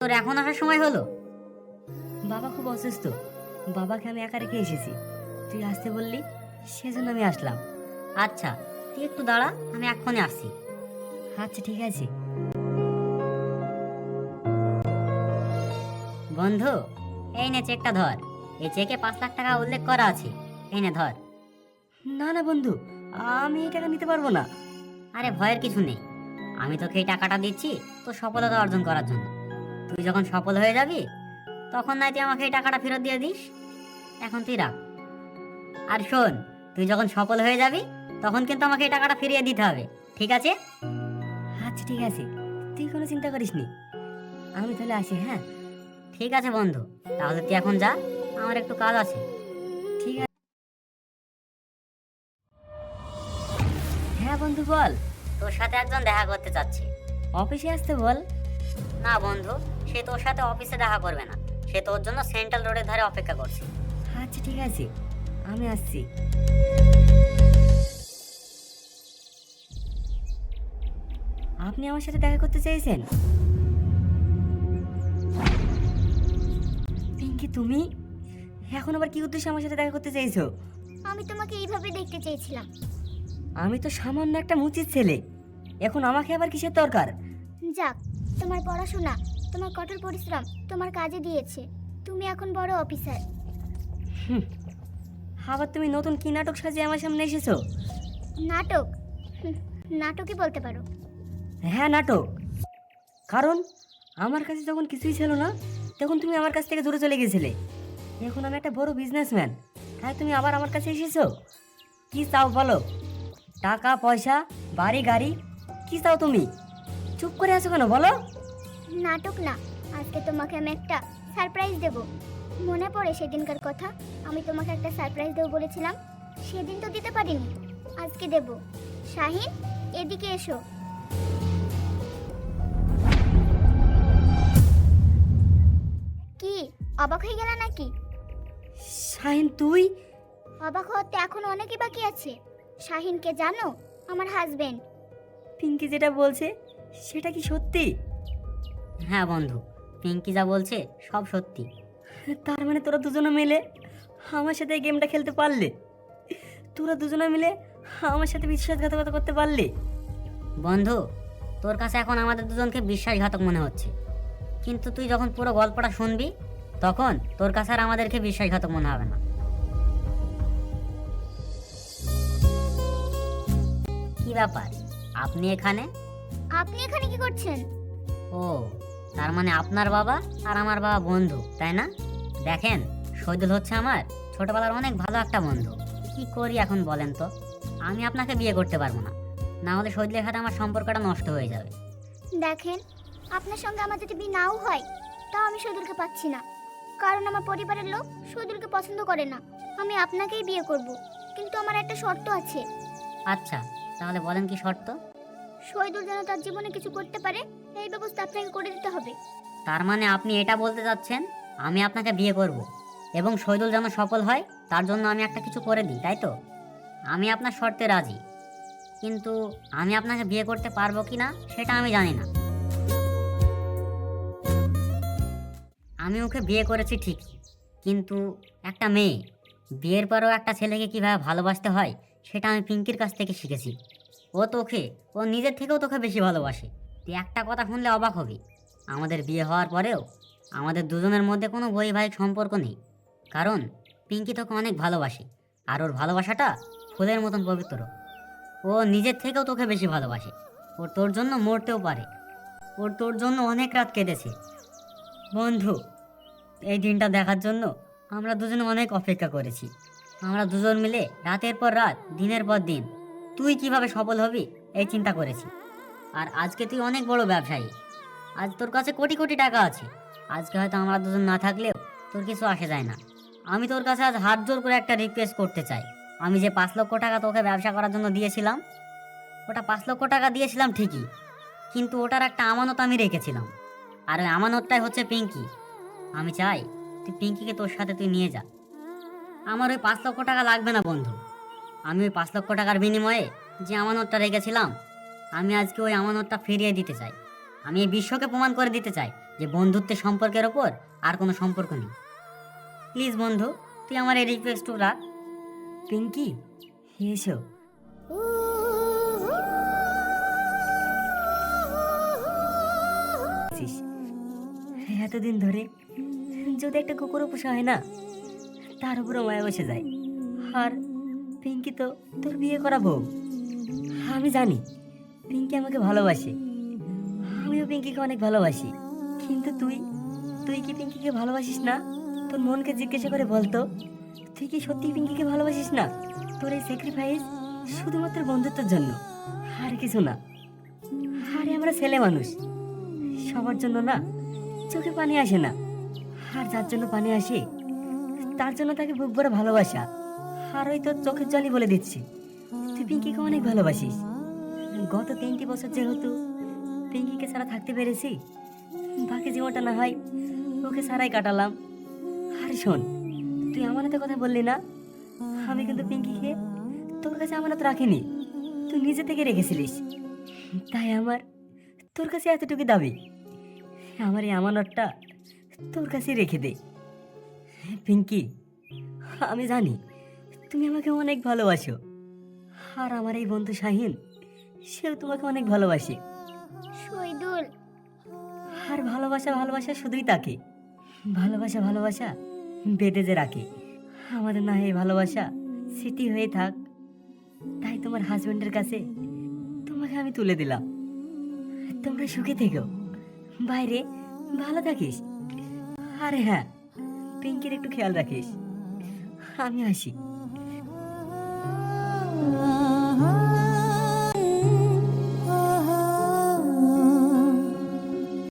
তোর এখন আসার সময় হলো? বাবা খুব অসুস্থ। বাবাকে আমি একা রেখে এসেছি। তুই আসতে বললি, সেজন্য আমি আসলাম। আচ্ছা তুই একটু দাঁড়া, আমি এক্ষুনি আসছি। আচ্ছা ঠিক আছে। বন্ধু, এই নে চেকটা ধর। এই চেকে পাঁচ লাখ টাকা উল্লেখ করা আছে। এই নে ধর। না না, বন্ধু, আমি এই টাকা নিতে পারব না। আরে, ভয়ের কিছু নেই। আমি তোকে এই টাকাটা দিচ্ছি তোর সফলতা অর্জন করার জন্য। তুই যখন সফল হয়ে যাবি, তখন নাই তুই আমাকে এই টাকাটা ফেরত দিয়ে দিস? এখন তুই রাখ। আর শোন, তুই যখন সফল হয়ে যাবি, তখন কিন্তু আমাকে এই টাকাটা ফিরিয়ে দিতে হবে, ঠিক আছে? আচ্ছা ঠিক আছে। তুই কোনো চিন্তা করিস নি। আমি তাহলে আসি হ্যাঁ? ঠিক আছে, বন্ধু। তাহলে তুই এখন যা, আমার একটু কাজ আছে। ঠিক আছে হ্যাঁ বন্ধু, বল। তোর সাথে একজন দেখা করতে চাচ্ছি। অফিসে আসতে বল। না বন্ধু সে তোর সাথে অফিসে দেখা করবে না। সে তোর জন্য সেন্ট্রাল রোডের ধারে অপেক্ষা করছে। আচ্ছা ঠিক আছে। আমি আসছি। আপনি আমার সাথে দেখা করতে চাইছেন? পিঙ্কি তুমি? এখন আবার কি উদ্দেশ্যে আমার সাথে দেখা করতে চাইছো? আমি তোমাকে এইভাবে দেখতে চেয়েছিলাম। আমি তো সামান্য একটা মুচির ছেলে। এখন আমাকে আবার কিসের দরকার? যাক তোমার পড়াশোনা তোমার কঠোর পরিশ্রম তোমার কাজে দিয়েছে। তুমি এখন বড় অফিসার। আবার তুমি নতুন কি নাটক সাজিয়ে আমার সামনে এসেছ? নাটক? হুম, নাটকই বলতে পারো। হ্যাঁ নাটক। কারণ আমার কাছে যখন কিছুই ছিল না তখন তুমি আমার কাছ থেকে দূরে চলে গেছিলে। এখন আমি একটা বড় বিজনেসম্যান তাই তুমি আবার আমার কাছে এসেছ? কি চাও বলো? টাকা পয়সা বাড়ি গাড়ি কি চাও তুমি? চুপ করে আছো কেন বলো। নাটক না আজকে তোমাকে আমি একটা সারপ্রাইজ দেব। মনে পড়ে সেদিনকার কথা আমি তোমাকে একটা সারপ্রাইজ দেবো বলেছিলাম। সেদিন তো দিতে পারিনি আজকে দেব। শাহিন এদিকে এসো। কি অবাক হয়ে গেল নাকি? শাহিন তুই? অবাক হতে এখন অনেকই বাকি আছে। শাহিনকে জানো আমার হাজবেন্ড পিঙ্কি যেটা বলছে সেটা কি সত্যি? হ্যাঁ বন্ধু পিঙ্কি যা বলছে সব সত্যি। তার মানে তোরা দুজনে মিলে আমার সাথে এই গেমটা খেলতে পারলে? তোরা দুজনে মিলে আমার সাথে বিশ্বাসঘাতকতা করতে পারলে? বন্ধু তোর কাছে এখন আমাদের দুজনকে বিশ্বাসঘাতক মনে হচ্ছে। কিন্তু তুই যখন পুরো গল্পটা শুনবি তখন তোর কাছে আর আমাদেরকে বিশ্বাসঘাতক মনে হবে না। কি ব্যাপার? আপনি এখানে? আপনি এখানে কি করছেন? ও তার মানে আপনার বাবা আর আমার বাবা বন্ধু তাই না? দেখেন শহীদুল হচ্ছে আমার ছোটবেলার অনেক ভালো একটা বন্ধু। কি করি এখন বলেন তো? আমি আপনাকে বিয়ে করতে পারব না। না হলে শহীদুলের সাথে আমার সম্পর্কটা নষ্ট হয়ে যাবে। দেখেন আপনার সঙ্গে আমার যদি বিয়ে নাও হয় তাও আমি শহীদুলকে পাচ্ছি না। কারণ আমার পরিবারের লোক শহীদুলকে পছন্দ করে না। আমি আপনাকেই বিয়ে করব। কিন্তু আমার একটা শর্ত আছে। আচ্ছা তাহলে বলেন কি শর্ত? শহীদুল যেন তার জীবনে কিছু করতে পারে, এই ব্যবস্থা আপনাকে করে দিতে হবে। তার মানে আপনি এটা বলতে চাচ্ছেন আমি আপনাকে বিয়ে করব এবং শহীদুল যেন সফল হয়, তার জন্য আমি একটা কিছু করে দিই, তাই তো? আমি আপনার শর্তে রাজি, কিন্তু আমি আপনাকে বিয়ে করতে পারব কি না, সেটা আমি জানি না। আমি ওকে বিয়ে করেছি ঠিকই, কিন্তু একটা মেয়ে, বিয়ের পরেও একটা ছেলেকে কীভাবে ভালোবাসতে হয়, সেটা আমি পিঙ্কির কাছ থেকে শিখেছি। ও তোকে, ও নিজের থেকেও তোকে বেশি ভালোবাসে। তুই একটা কথা শুনলে অবাক হবি। আমাদের বিয়ে হওয়ার পরেও আমাদের দুজনের মধ্যে কোনো বৈবাহিক সম্পর্ক নেই। কারণ পিঙ্কি তোকে অনেক ভালোবাসে, আর ওর ভালোবাসাটা ফুলের মতন পবিত্র। ও নিজের থেকেও তোকে বেশি ভালোবাসে। ও তোর জন্য মরতেও পারে। ওর তোর জন্য অনেক রাত কেঁদেছে বন্ধু, এই দিনটা দেখার জন্য আমরা দুজনে অনেক অপেক্ষা করেছি। আমরা দুজন মিলে রাতের পর রাত, দিনের পর দিন তুই কীভাবে সফল হবি, এই চিন্তা করেছি। আর আজকে তুই অনেক বড় ব্যবসায়ী। আজ তোর কাছে কোটি কোটি টাকা আছে। আজকে হয়তো আমরা দুজন না থাকলেও তোর কিছু আসে যায় না। আমি তোর কাছে আজ হাত জোর করে একটা রিকোয়েস্ট করতে চাই। আমি যে পাঁচ লক্ষ টাকা তোকে ব্যবসা করার জন্য দিয়েছিলাম, ওটা পাঁচ লক্ষ টাকা দিয়েছিলাম ঠিকই, কিন্তু ওটার একটা আমানত আমি রেখেছিলাম। আর ওই আমানতটাই হচ্ছে পিঙ্কি। আমি চাই তুই পিঙ্কিকে তোর সাথে তুই নিয়ে যা। আমার ওই পাঁচ লক্ষ টাকা লাগবে না, বন্ধু। আমি ওই পাঁচ লক্ষ টাকার বিনিময়ে যে আমানতটা রেখেছিলাম, আমি আজকে ওই আমানতটা ফিরিয়ে দিতে চাই। আমি এই বিশ্বকে প্রমাণ করে দিতে চাই যে বন্ধুত্বের সম্পর্কের ওপর আর কোনো সম্পর্ক নেই। প্লিজ বন্ধু, তুই আমার এই রিকোয়েস্ট রাখ। পিঙ্কি, এসো। এতদিন ধরে যদি একটা কুকুরও পোষা হয় না, তার উপরও মায়া বসে যায়। আর পিঙ্কি তো তোর বিয়ে করা করাবো আমি জানি, পিঙ্কি আমাকে ভালোবাসে। আমিও পিঙ্কিকে অনেক ভালোবাসি। কিন্তু তুই তুই কি পিঙ্কিকে ভালোবাসিস না? তোর মনকে জিজ্ঞাসা করে বলতো, তুই কি সত্যি পিঙ্কিকে ভালোবাসিস না? তোর এই স্যাক্রিফাইস শুধুমাত্র বন্ধুত্বের জন্য, আর কিছু না। আরে আমরা ছেলে মানুষ, সবার জন্য না, চোখে পানি আসে না। আর যার জন্য পানি আসে, তার জন্য তাকে বুক ভরে ভালোবাসা। আর তোর চোখের জলই বলে দিচ্ছি। তুই পিঙ্কিকে অনেক ভালোবাসিস। গত তিনটি বছর যেহেতু পিঙ্কিকে ছাড়া থাকতে পেরেছি, বাকি জীবনটা না হয় ওকে ছাড়াই কাটালাম। আর শোন, তুই আমার হাতে কথা বললি না, আমি কিন্তু পিঙ্কিকে তোর কাছে আমানত রাখিনি। তুই নিজে থেকে রেখেছিলিস। তাই আমার তোর কাছে এতটুকু দাবি। আমার এই আমানতটা তোর কাছে রেখে দে। পিঙ্কি, আমি জানি তুমি আমাকে অনেক ভালোবাসো। আর আমার এই বন্ধু শাহিন সেও তোমাকে অনেক ভালোবাসে। শহীদুল। আর ভালোবাসা ভালোবাসা শুধুই তাকে। ভালোবাসা ভালোবাসা বেঁধে যে রাখে। আমাদের না এই ভালোবাসা স্মৃতি হয়ে থাক। তাই তোমার হাজবেন্ডের কাছে তোমাকে আমি তুলে দিলাম। তোমরা সুখে থেকো। বাইরে ভালো থাকিস। আরে হ্যাঁ পিঙ্কির একটু খেয়াল রাখিস। আমি আসি।